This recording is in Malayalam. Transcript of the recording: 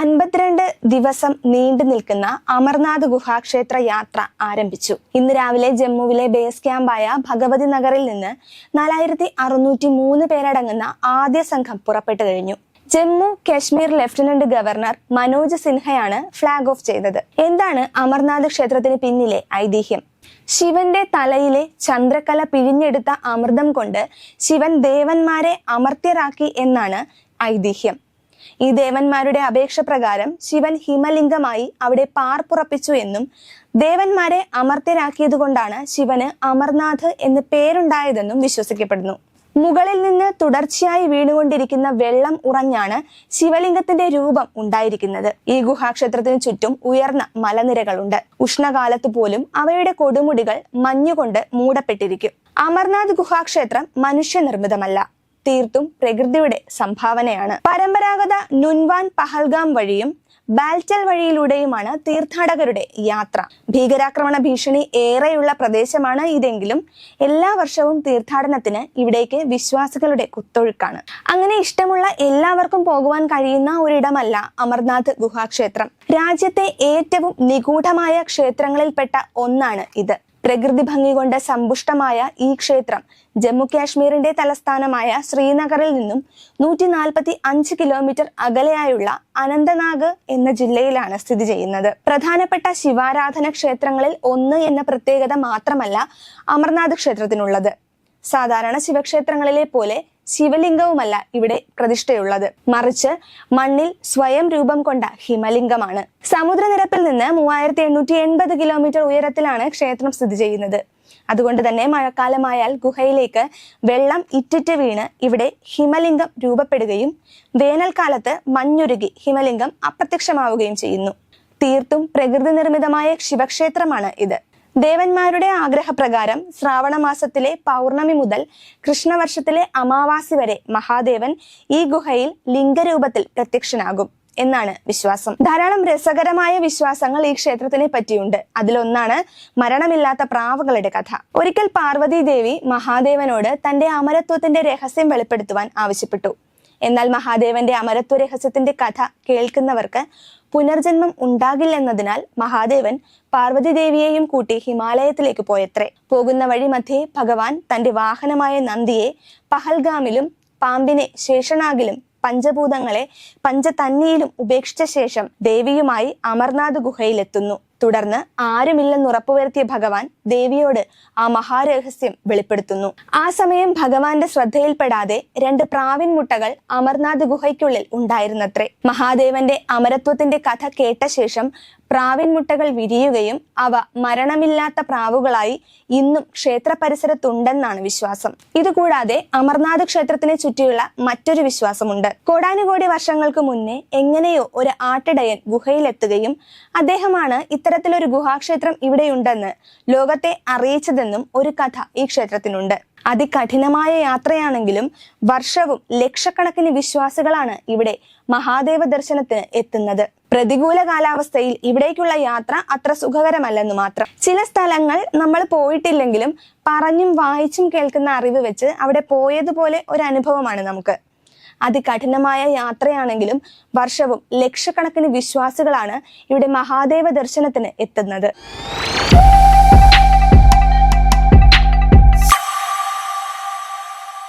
അൻപത്തിരണ്ട് ദിവസം നീണ്ടു നിൽക്കുന്ന അമർനാഥ് ഗുഹാക്ഷേത്ര യാത്ര ആരംഭിച്ചു. ഇന്ന് രാവിലെ ജമ്മുവിലെ ബേസ് ക്യാമ്പായ ഭഗവതി നഗറിൽ നിന്ന് നാലായിരത്തി അറുന്നൂറ്റി മൂന്ന് പേരടങ്ങുന്ന ആദ്യ സംഘം പുറപ്പെട്ടു കഴിഞ്ഞു. ജമ്മു കാശ്മീർ ലഫ്റ്റനന്റ് ഗവർണർ മനോജ് സിൻഹയാണ് ഫ്ളാഗ് ഓഫ് ചെയ്തത്. എന്താണ് അമർനാഥ് ക്ഷേത്രത്തിന് പിന്നിലെ ഐതിഹ്യം? ശിവന്റെ തലയിലെ ചന്ദ്രകല പിഴിഞ്ഞെടുത്ത അമൃതം കൊണ്ട് ശിവൻ ദേവന്മാരെ അമർത്യരാക്കി എന്നാണ് ഐതിഹ്യം. ഈ ദേവന്മാരുടെ അപേക്ഷ പ്രകാരം ശിവൻ ഹിമലിംഗമായി അവിടെ പാർപ്പുറപ്പിച്ചു എന്നും ദേവന്മാരെ അമർത്യരാക്കിയതുകൊണ്ടാണ് ശിവന് അമർനാഥ് എന്ന് പേരുണ്ടായതെന്നും വിശ്വസിക്കപ്പെടുന്നു. മുകളിൽ നിന്ന് തുടർച്ചയായി വീണുകൊണ്ടിരിക്കുന്ന വെള്ളം ഉറഞ്ഞാണ് ശിവലിംഗത്തിന്റെ രൂപം ഉണ്ടായിരിക്കുന്നത്. ഈ ഗുഹാക്ഷേത്രത്തിന് ചുറ്റും ഉയർന്ന മലനിരകളുണ്ട്. ഉഷ്ണകാലത്ത് പോലും അവയുടെ കൊടുമുടികൾ മഞ്ഞുകൊണ്ട് മൂടപ്പെട്ടിരിക്കും. അമർനാഥ് ഗുഹാക്ഷേത്രം മനുഷ്യനിർമ്മിതമല്ല. തീർത്തും പ്രകൃതിയുടെ സംഭാവനയാണ്. പരമ്പരാഗത നുൻവാൻ പഹൽഗാം വഴിയും ബാൽറ്റൽ വഴിയിലൂടെയുമാണ് തീർത്ഥാടകരുടെ യാത്ര. ഭീകരാക്രമണ ഭീഷണി ഏറെയുള്ള പ്രദേശമാണ് ഇതെങ്കിലും എല്ലാ വർഷവും തീർത്ഥാടനത്തിന് ഇവിടേക്ക് വിശ്വാസികളുടെ കുത്തൊഴുക്കാണ്. അങ്ങനെ ഇഷ്ടമുള്ള എല്ലാവർക്കും പോകുവാൻ കഴിയുന്ന ഒരിടമല്ല അമർനാഥ് ഗുഹാക്ഷേത്രം. രാജ്യത്തെ ഏറ്റവും നിഗൂഢമായ ക്ഷേത്രങ്ങളിൽപ്പെട്ട ഒന്നാണ് ഇത്. പ്രകൃതി ഭംഗി കൊണ്ട് സമ്പുഷ്ടമായ ഈ ക്ഷേത്രം ജമ്മു കാശ്മീരിന്റെ തലസ്ഥാനമായ ശ്രീനഗറിൽ നിന്നും നൂറ്റി നാൽപ്പത്തി അഞ്ച് കിലോമീറ്റർ അകലെയായുള്ള അനന്തനാഗ് എന്ന ജില്ലയിലാണ് സ്ഥിതി ചെയ്യുന്നത്. പ്രധാനപ്പെട്ട ശിവാരാധന ക്ഷേത്രങ്ങളിൽ ഒന്ന് എന്ന പ്രത്യേകത മാത്രമല്ല അമർനാഥ് ക്ഷേത്രത്തിനുള്ളത്. സാധാരണ ശിവക്ഷേത്രങ്ങളിലെ പോലെ ശിവലിംഗവുമല്ല ഇവിടെ പ്രതിഷ്ഠയുള്ളത്. മറിച്ച് മണ്ണിൽ സ്വയം രൂപം കൊണ്ട ഹിമലിംഗമാണ്. സമുദ്രനിരപ്പിൽ നിന്ന് മൂവായിരത്തി എണ്ണൂറ്റി എൺപത് കിലോമീറ്റർ ഉയരത്തിലാണ് ക്ഷേത്രം സ്ഥിതി ചെയ്യുന്നത്. അതുകൊണ്ട് തന്നെ മഴക്കാലമായാൽ ഗുഹയിലേക്ക് വെള്ളം ഇറ്റിറ്റ് വീണ് ഇവിടെ ഹിമലിംഗം രൂപപ്പെടുകയും വേനൽക്കാലത്ത് മഞ്ഞുരുകി ഹിമലിംഗം അപ്രത്യക്ഷമാവുകയും ചെയ്യുന്നു. തീർത്തും പ്രകൃതി നിർമ്മിതമായ ശിവക്ഷേത്രമാണ് ഇത്. ദേവന്മാരുടെ ആഗ്രഹപ്രകാരം ശ്രാവണ മാസത്തിലെ പൗർണമി മുതൽ കൃഷ്ണവർഷത്തിലെ അമാവാസി വരെ മഹാദേവൻ ഈ ഗുഹയിൽ ലിംഗരൂപത്തിൽ പ്രത്യക്ഷനാകും എന്നാണ് വിശ്വാസം. ധാരാളം രസകരമായ വിശ്വാസങ്ങൾ ഈ ക്ഷേത്രത്തിനെ പറ്റിയുണ്ട്. അതിലൊന്നാണ് മരണമില്ലാത്ത പ്രാവുകളുടെ കഥ. ഒരിക്കൽ പാർവതി ദേവി മഹാദേവനോട് തന്റെ അമരത്വത്തിന്റെ രഹസ്യം വെളിപ്പെടുത്തുവാൻ ആവശ്യപ്പെട്ടു. എന്നാൽ മഹാദേവന്റെ അമരത്വ രഹസ്യത്തിന്റെ കഥ കേൾക്കുന്നവർക്ക് പുനർജന്മം ഉണ്ടാകില്ലെന്നതിനാൽ മഹാദേവൻ പാർവതിദേവിയെയും കൂട്ടി ഹിമാലയത്തിലേക്ക് പോയത്രേ. പോകുന്ന വഴി മധ്യേ ഭഗവാൻ തന്റെ വാഹനമായ നന്ദിയെ പഹൽഗാമിലും പാമ്പിനെ ശേഷനാഗിലും പഞ്ചഭൂതങ്ങളെ പഞ്ചതന്നിയിലും ഉപേക്ഷിച്ച ശേഷം ദേവിയുമായി അമർനാഥ് ഗുഹയിലെത്തുന്നു. തുടർന്ന് ആരുമില്ലെന്ന് ഉറപ്പുവരുത്തിയ ഭഗവാൻ ദേവിയോട് ആ മഹാരഹസ്യം വെളിപ്പെടുത്തുന്നു. ആ സമയം ഭഗവാന്റെ ശ്രദ്ധയിൽപ്പെടാതെ രണ്ട് പ്രാവിൻ മുട്ടകൾ അമർനാഥ് ഗുഹയ്ക്കുള്ളിൽ ഉണ്ടായിരുന്നത്രേ. മഹാദേവന്റെ അമരത്വത്തിന്റെ കഥ കേട്ട ശേഷം പ്രാവിൻ മുട്ടകൾ വിരിയുകയും അവ മരണമില്ലാത്ത പ്രാവുകളായി ഇന്നും ക്ഷേത്ര പരിസരത്തുണ്ടെന്നാണ് വിശ്വാസം. ഇതുകൂടാതെ അമർനാഥ് ക്ഷേത്രത്തിനെ ചുറ്റിയുള്ള മറ്റൊരു വിശ്വാസമുണ്ട്. കോടാനുകോടി വർഷങ്ങൾക്ക് മുന്നേ എങ്ങനെയോ ഒരു ആട്ടിടയൻ ഗുഹയിലെത്തുകയും അദ്ദേഹമാണ് ഇത്തരത്തിലൊരു ഗുഹാക്ഷേത്രം ഇവിടെയുണ്ടെന്ന് ലോകത്തെ അറിയിച്ചതെന്നും ഒരു കഥ ഈ ക്ഷേത്രത്തിനുണ്ട്. അതികഠിനമായ യാത്രയാണെങ്കിലും വർഷവും ലക്ഷക്കണക്കിന് വിശ്വാസികളാണ് ഇവിടെ മഹാദേവ ദർശനത്തിന് എത്തുന്നത്. പ്രതികൂല കാലാവസ്ഥയിൽ ഇവിടേക്കുള്ള യാത്ര അത്ര സുഖകരമല്ലെന്ന് മാത്രം. ചില സ്ഥലങ്ങൾ നമ്മൾ പോയിട്ടില്ലെങ്കിലും പറഞ്ഞും വായിച്ചും കേൾക്കുന്ന അറിവ് വെച്ച് അവിടെ പോയതുപോലെ ഒരു അനുഭവമാണ് നമുക്ക്. അതികഠിനമായ യാത്രയാണെങ്കിലും വർഷവും ലക്ഷക്കണക്കിന് വിശ്വാസികളാണ് ഇവിടെ മഹാദേവ ദർശനത്തിന് എത്തുന്നത്.